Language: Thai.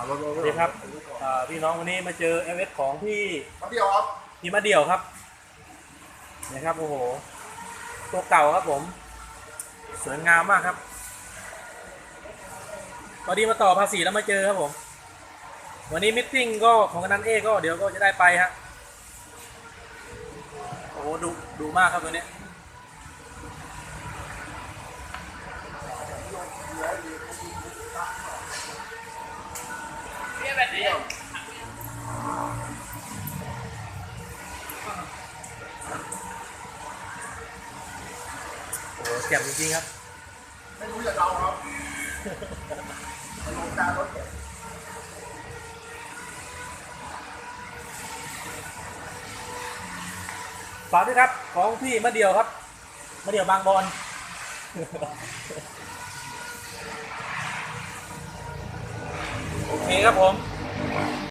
เอารถรถสวัสดีครับอ่าพี่น้องวันนี้มาเจอเอเวของพี่มาเดียวครับพี่มาเดี่ยวครับนะครับโอ้โหตัวเก่าครับผม สวยงามมากครับพอดีมาต่อภาษีแล้วมาเจอครับผม วันนี้มิทติ้งก็ของกำนันเอก็เดี๋ยวก็จะได้ไปฮะโอ้โหดูดูมากครับตัวเนี้ย โอ้โหเจ็บจริงๆครับ ไม่รู้จะเดาครับลงการรถเก็บฝากด้วยครับ ของพี่มะเดียวครับมะเดียวบางบอน โอ เคครับผม